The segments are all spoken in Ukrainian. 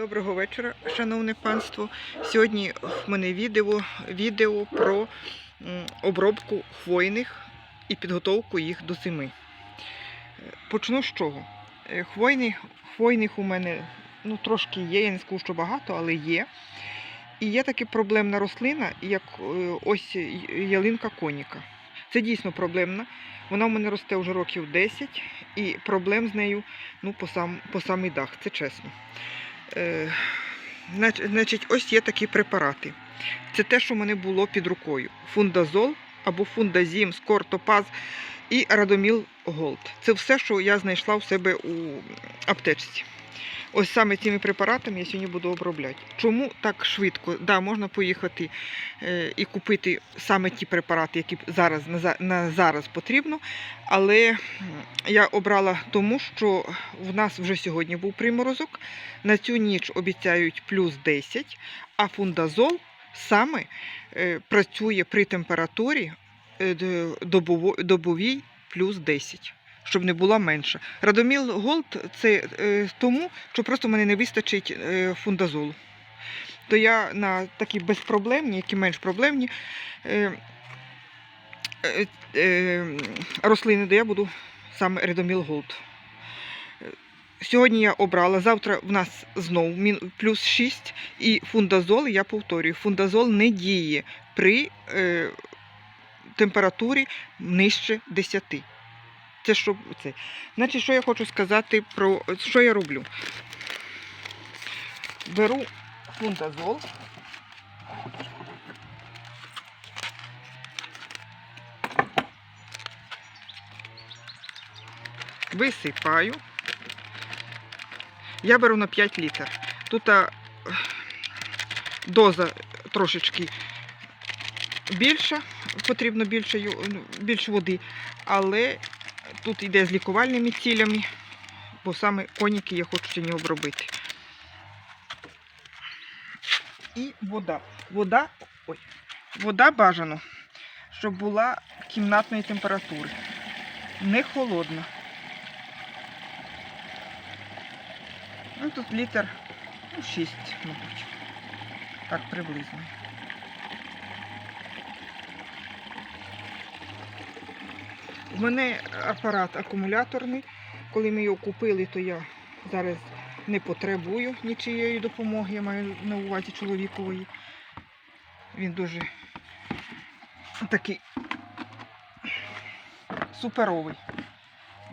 Доброго вечора, шановне панство. Сьогодні в мене відео, відео про обробку хвойних і підготовку їх до зими. Е, Почну з чого? Е, Хвойний, хвойних у мене ну, трошки є, я не скажу, що багато, але є. І є така проблемна рослина, як е, ось ялинка коніка. Це дійсно проблемна. Вона в мене росте вже років 10, і проблем з нею ну, по, сам, по самий дах, це чесно. Е, знач- Значить, ось є такі препарати. Це те, що в мене було під рукою: фундазол або фундазім, скортопаз і радоміл голд. Це все, що я знайшла у себе у аптечці. Ось саме цими препаратами я сьогодні буду обробляти. Чому так швидко? Да, можна поїхати е, і купити саме ті препарати, які зараз на, зараз потрібно. Але я обрала тому, що в нас вже сьогодні був приморозок. На цю ніч обіцяють плюс 10, а фундазол саме е, працює при температурі е, добовій плюс 10, щоб не була менша. Радоміл Голд це е, тому, що просто мене не вистачить е, фундазолу. То я на такі безпроблемні, які менш проблемні е, рослини, де я буду саме Радоміл Голд. Сьогодні я обрала, завтра в нас знову плюс 6 і фундазол, я повторюю, фундазол не діє при е, температурі нижче 10. Це що це. Значить, що я хочу сказати про що я роблю? Беру фундазол. Висипаю. Я беру на 5 літр. Тут а, доза трошечки більша, потрібно більше, ну, більше води, але тут йде з лікувальними цілями, бо саме коніки я хочу сьогодні обробити. І вода. Вода, ой, вода бажано, щоб була кімнатної температури. Не холодна. Ну, тут літр ну, 6, мабуть. Так приблизно. У мене апарат акумуляторний. Коли ми його купили, то я зараз не потребую нічиєї допомоги, я маю на увазі чоловікової. Він дуже такий суперовий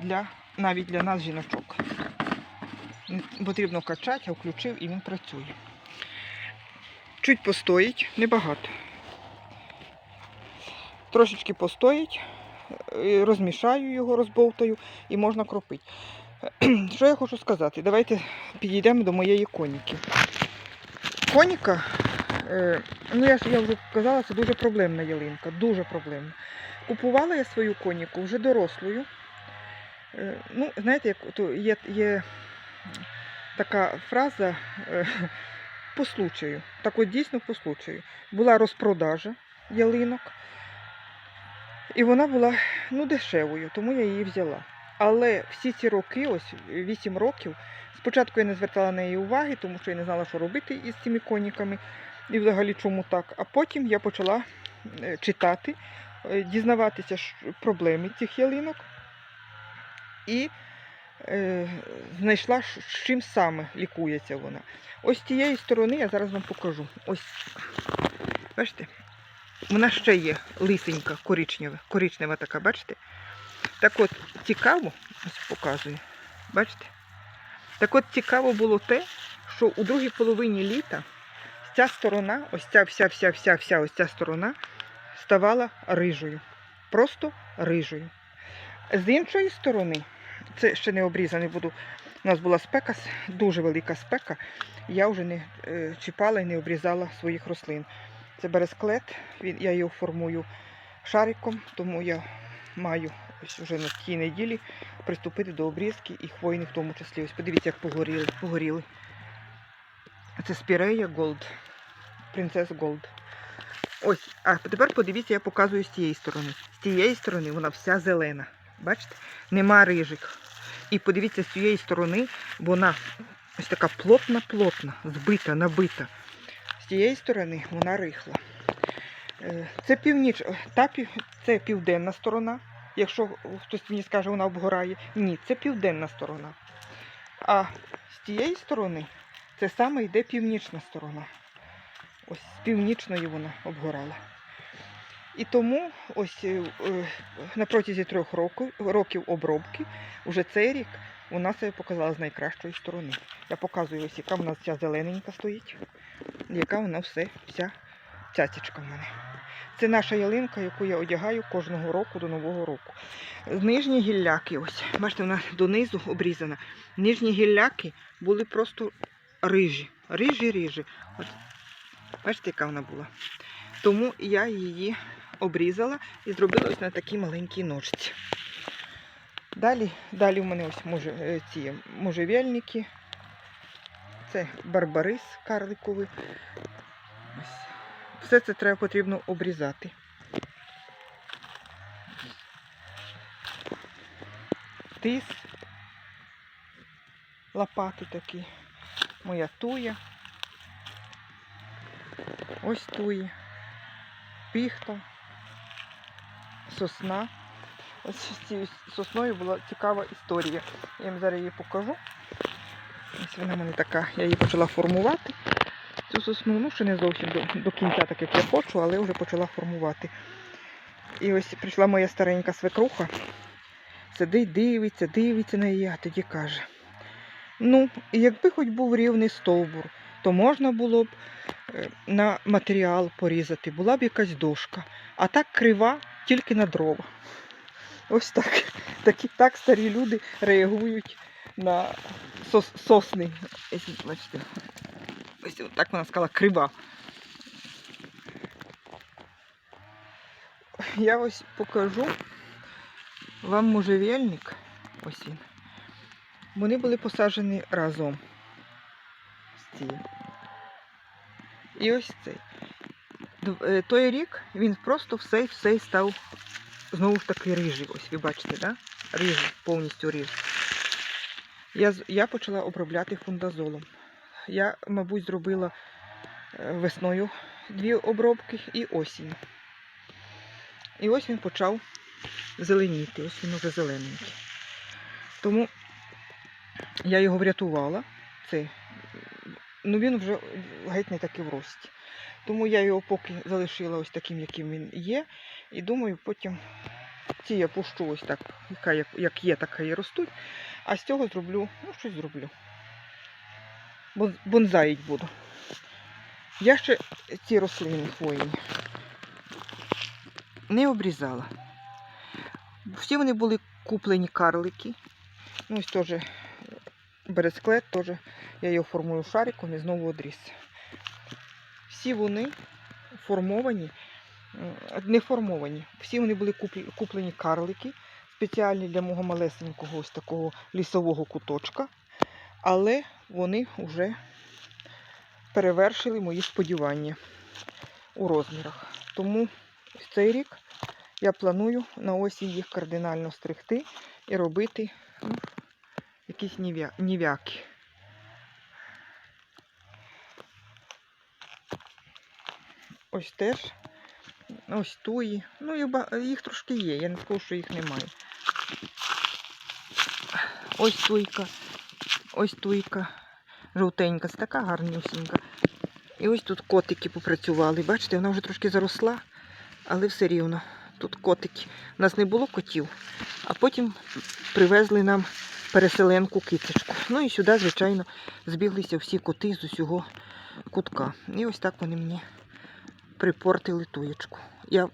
для, навіть для нас, жіночок. Потрібно качати, а включив і він працює. Чуть постоїть, небагато. Трошечки постоїть, розмішаю його, розбовтаю і можна кропити. Що я хочу сказати? Давайте підійдемо до моєї коніки. Коніка, е, ну я я вже казала, це дуже проблемна ялинка, дуже проблемна. Купувала я свою коніку вже дорослою. Е, Ну, знаєте, як то є, є така фраза е, по случаю. Так от дійсно по случаю. Була розпродажа ялинок, і вона була ну, дешевою, тому я її взяла. Але всі ці роки, ось 8 років, спочатку я не звертала на неї уваги, тому що я не знала, що робити із цими коніками і взагалі чому так. А потім я почала е, читати, е, дізнаватися проблеми цих ялинок і е, знайшла, з чим саме лікується вона. Ось з тієї сторони я зараз вам покажу. Ось, бачите, вона ще є лисенька, коричнева, коричнева така, бачите? Так от цікаво, ось показую, бачите? Так от цікаво було те, що у другій половині літа ця сторона, ось ця вся, вся, вся, вся ось ця сторона ставала рижою. Просто рижою. З іншої сторони, це ще не обрізаний буду. У нас була спека, дуже велика спека. Я вже не е, чіпала і не обрізала своїх рослин. Це бересклет, він, я його формую шариком, тому я маю ось вже на цій неділі приступити до обрізки і хвойних в тому числі. Ось подивіться, як погоріли. погоріли. Це спірея Gold. Принцес Gold. Ось, а тепер подивіться, я показую з цієї сторони. З цієї сторони вона вся зелена. Бачите? Нема рижик. І подивіться з цієї сторони, вона ось така плотна-плотна, збита, набита. З тієї сторони вона рихла. Е, Це північ, та це південна сторона. Якщо хтось мені скаже, вона обгорає. Ні, це південна сторона. А з тієї сторони це саме йде північна сторона. Ось з північної вона обгорала. І тому ось е, е, на протязі трьох років, років обробки вже цей рік вона себе показала з найкращої сторони. Я показую ось, яка в нас ця зелененька стоїть, яка вона все, вся цяцечка в мене. Це наша ялинка, яку я одягаю кожного року до Нового року. Нижні гілляки, ось, бачите, вона донизу обрізана. Нижні гілляки були просто рижі. Рижі-рижі. Бачите, яка вона була. Тому я її обрізала і зробила ось на такій маленькій ножці. Далі, далі в мене ось може, е, ці можжевельники. Це барбарис карликовий. Ось. Все це треба потрібно обрізати. Тис, лопати такі, моя туя. Ось туї, піхта, сосна. Ось з цією сосною була цікава історія. Я вам зараз її покажу. Ось вона в мене така, я її почала формувати. Цю сосну, ну ще не зовсім до, до кінця, так як я хочу, але вже почала формувати. І ось прийшла моя старенька свекруха, сидить, дивиться, дивиться на її, а тоді каже: ну, якби хоч був рівний стовбур, то можна було б е, на матеріал порізати, була б якась дошка. А так крива тільки на дрова. Ось так. Такі, так старі люди реагують на сос, сосни. Ось, Бачите, ось так вона сказала крива. Я ось покажу вам можжевельник. Ось він. Вони були посаджені разом з цією. І ось цей. Е, Той рік він просто все все став знову ж таки рижий. Ось ви бачите, да? Рижий, повністю рижий. Я, я почала обробляти фундазолом. Я, мабуть, зробила е, весною дві обробки і осінь. І ось він почав зеленіти. Ось він уже зелененький. Тому я його врятувала. Це, ну він вже геть не такий в рості. Тому я його поки залишила ось таким, яким він є. І думаю, потім ці я пущу ось так, яка як, є, така і ростуть. А з цього зроблю, ну щось зроблю. Бонзаїть буду. Я ще ці рослини хвойні не обрізала. Всі вони були куплені карлики. Ну, ось теж бересклет, теж я його формую шариком і знову одріз. Всі вони формовані, не формовані. Всі вони були куплені карлики, спеціальні для мого малесенького ось такого лісового куточка. Але вони вже перевершили мої сподівання у розмірах. Тому в цей рік я планую на осінь їх кардинально стригти і робити ну, якісь нів'яки. Ось теж. Ось туї. Ну, їх трошки є, я не скажу, що їх немає. Ось туйка, ось туйка. Жовтенька, це така гарнюсінька. І ось тут котики попрацювали. Бачите, вона вже трошки заросла, але все рівно. Тут котики. У нас не було котів, а потім привезли нам переселенку кицечку. Ну і сюди, звичайно, збіглися всі коти з усього кутка. І ось так вони мені припортили туєчку. Я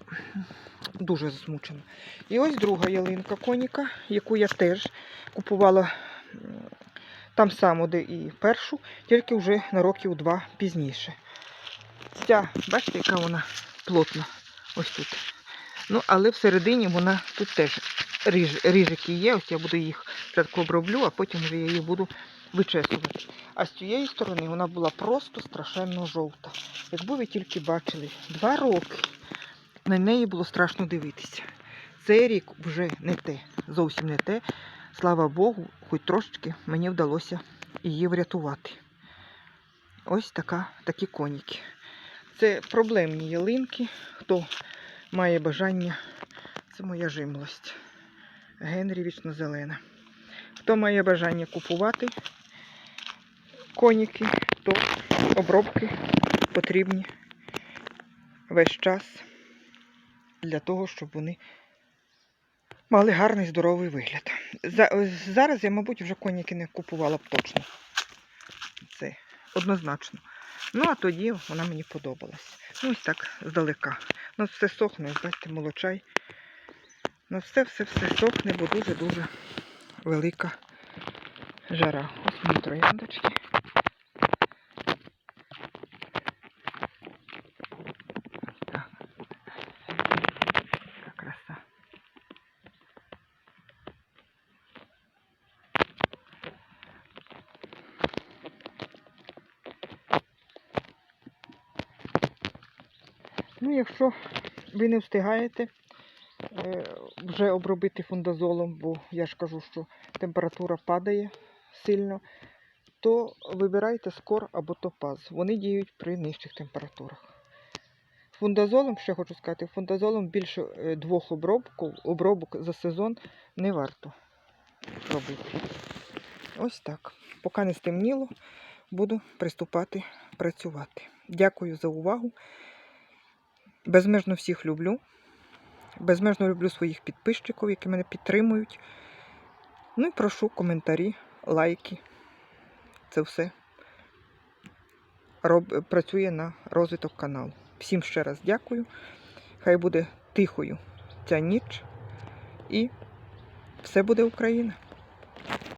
дуже засмучена. І ось друга ялинка коніка, яку я теж купувала там само, де і першу, тільки вже на років два пізніше. Ця, бачите, яка вона плотна. Ось тут. Ну, але всередині вона тут теж ріж, ріжики є. Ось я буду їх спочатку оброблю, а потім вже я їх буду вичесувати. А з цієї сторони вона була просто страшенно жовта. Якби ви тільки бачили, два роки на неї було страшно дивитися. Цей рік вже не те, зовсім не те. Слава Богу, хоч трошечки мені вдалося її врятувати. Ось така, такі коніки. Це проблемні ялинки. Хто має бажання, це моя жимлость. Генрі вічно зелена. Хто має бажання купувати коніки, то обробки потрібні весь час для того, щоб вони мали гарний здоровий вигляд. Зараз я, мабуть, вже коніки не купувала б точно. Це однозначно. Ну, а тоді вона мені подобалась. Ну, ось так, здалека. Ну, все сохне, бачите, молочай. Ну, все-все-все сохне, бо дуже-дуже велика жара. Ось мої трояндочки. Ну, якщо ви не встигаєте е, вже обробити фундазолом, бо я ж кажу, що температура падає сильно, то вибирайте скор або топаз. Вони діють при нижчих температурах. Фундазолом, ще хочу сказати, фундазолом більше е, двох обробок, обробок за сезон не варто робити. Ось так. Поки не стемніло, буду приступати працювати. Дякую за увагу. Безмежно всіх люблю. Безмежно люблю своїх підписчиків, які мене підтримують. Ну і прошу коментарі, лайки. Це все роб... працює на розвиток каналу. Всім ще раз дякую. Хай буде тихою ця ніч. І все буде Україна.